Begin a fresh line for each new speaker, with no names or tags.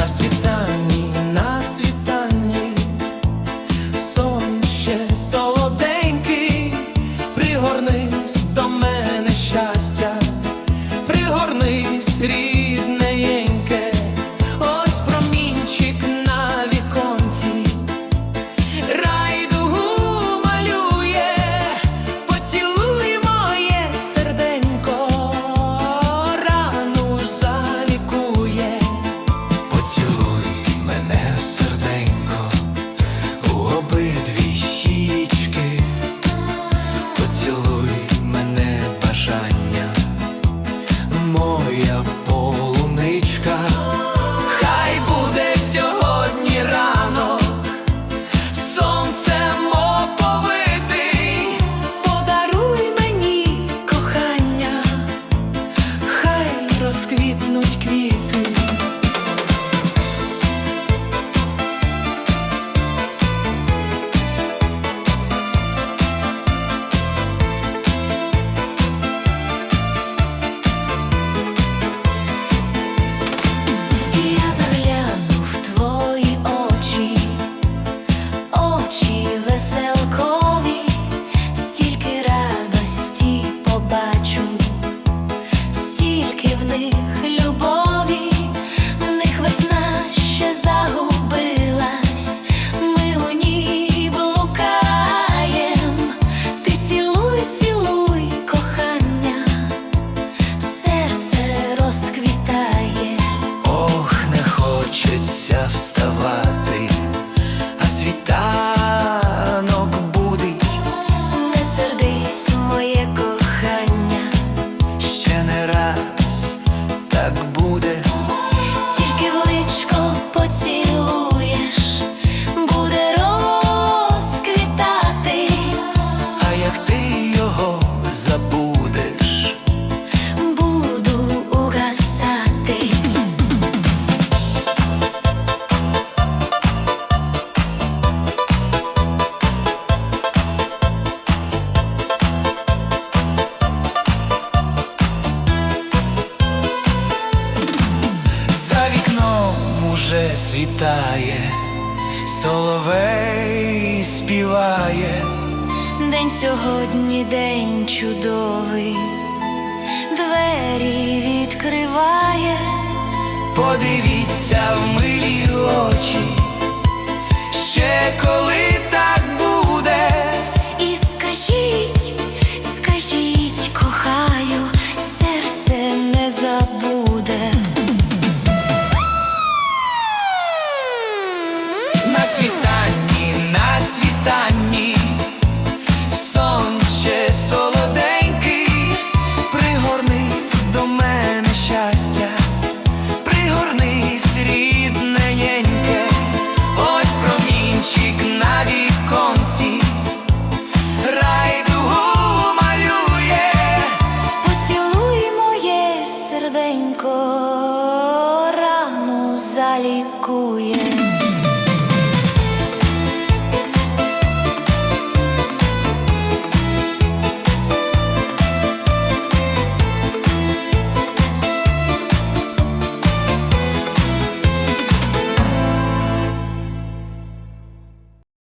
на світ. світає, соловей співає,
день сьогодні день чудовий, двері відкриває,
подивіться в милі очі, ще коли.
тихенько рану залікує.